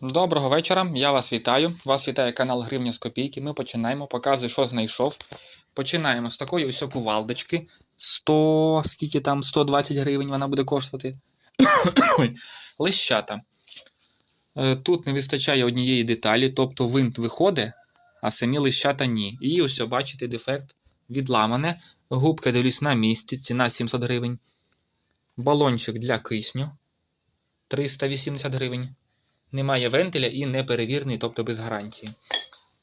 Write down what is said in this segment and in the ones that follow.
Доброго вечора, я вас вітаю. Вас вітає канал Гривня з копійки. Ми починаємо. Показую, що знайшов. Починаємо з такої ось кувалдочки. 100, скільки там, 120 гривень вона буде коштувати. Лищата. Е, Тут не вистачає однієї деталі, тобто винт виходить, а самі лищата ні. І ось, бачите, дефект відламане. Губка дивлюсь на місці, ціна 700 гривень. Балончик для кисню 380 гривень. Немає вентиля і неперевірний, тобто без гарантії.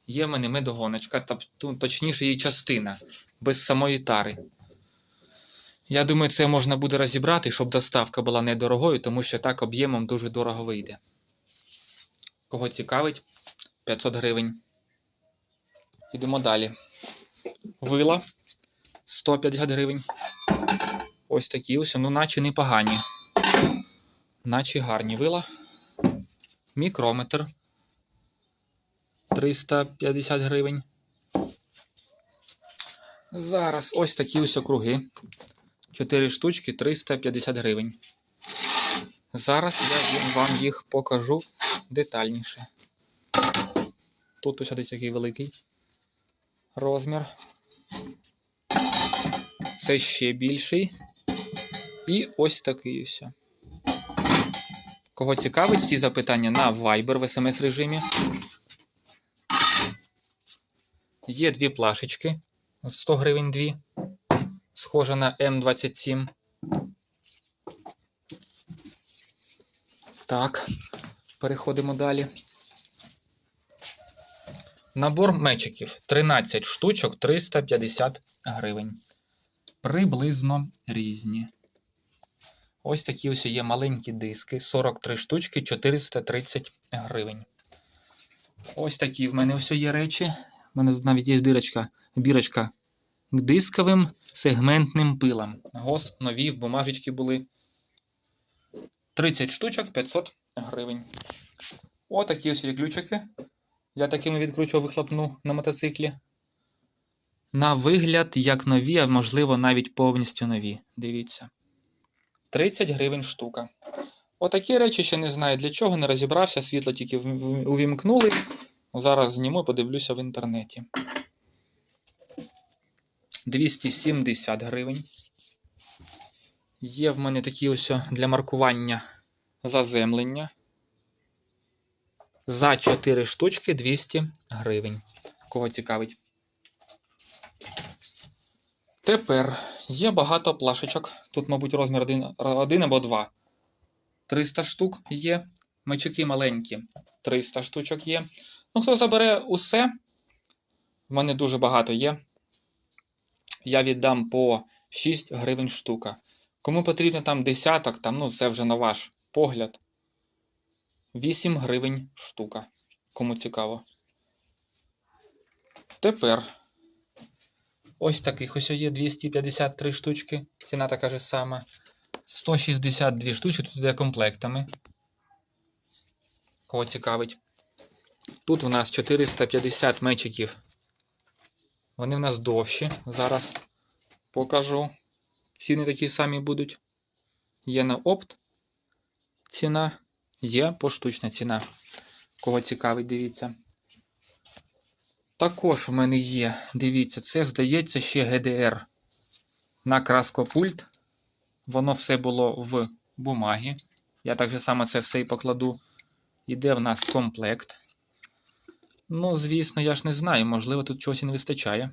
Є в мене медогоночка, тобто, точніше її частина, без самої тари. Я думаю, це можна буде розібрати, щоб доставка була недорогою, тому що так об'ємом дуже дорого вийде. Кого цікавить, 500 гривень. Йдемо далі. Вила 150 гривень. Ось такі ось, ну наче непогані. Наче гарні вила. Мікрометр 350 гривень. Зараз ось такі ось округи. 4 штучки 350 гривень. Зараз я вам їх покажу детальніше. Тут ось десь такий великий розмір. Це ще більший. І ось такий ось. Кого цікавить, всі запитання на Viber в SMS режимі. Є дві плашечки. 100 гривень дві. Схожа на М27. Так, переходимо далі. Набор мечиків 13 штучок 350 гривень. Приблизно різні. Ось такі ось є маленькі диски, 43 штучки, 430 гривень. Ось такі в мене ось є речі. У мене тут навіть є дирочка, бірочка к дисковим сегментним пилам. ГОСТ нові в бумажечки були. 30 штучок 500 гривень. Отакі ось є ключики. Я такими відкручував вихлопну на мотоциклі. На вигляд, як нові, а можливо навіть повністю нові. Дивіться. 30 гривень штука. Отакі речі ще не знаю для чого, не розібрався, світло тільки увімкнули. Зараз зніму і подивлюся в інтернеті. 270 гривень. Є в мене такі ось для маркування заземлення. За 4 штучки 200 гривень. Кого цікавить? Тепер є багато плашечок. Тут, мабуть, розмір 1, 1 або 2. 300 штук є. Мечики маленькі. 300 штучок є. Ну, хто забере усе, в мене дуже багато є. Я віддам по 6 гривень штука. Кому потрібно там десяток, там, ну, це вже на ваш погляд. 8 гривень штука. Кому цікаво. Тепер. Ось таких ось є 253 штучки. Ціна така ж сама. 162 штучки, тут йде комплектами. Кого цікавить. Тут у нас 450 мечиків. Вони в нас довші. Зараз покажу. Ціни такі самі будуть. Є на опт ціна, є поштучна ціна. Кого цікавить, дивіться. Також в мене є, дивіться, це здається ще GDR. На краскопульт. Воно все було в бумагі. Я так же само це все і покладу. Іде в нас комплект. Ну, звісно, я ж не знаю, можливо, тут чогось і не вистачає.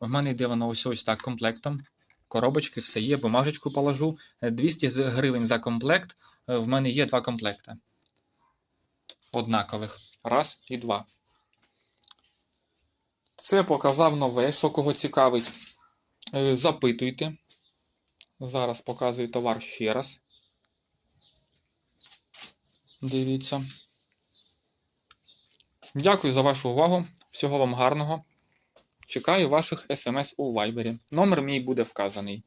В мене йде воно ось ось так комплектом. Коробочки, все є, бумажечку положу. Е, 200 гривень за комплект. Е, В мене є два комплекти. Однакових. Раз і два. Це показав нове, що кого цікавить. Е, Запитуйте. Зараз показую товар ще раз. Дивіться. Дякую за вашу увагу. Всього вам гарного. Чекаю ваших смс у вайбері. Номер мій буде вказаний.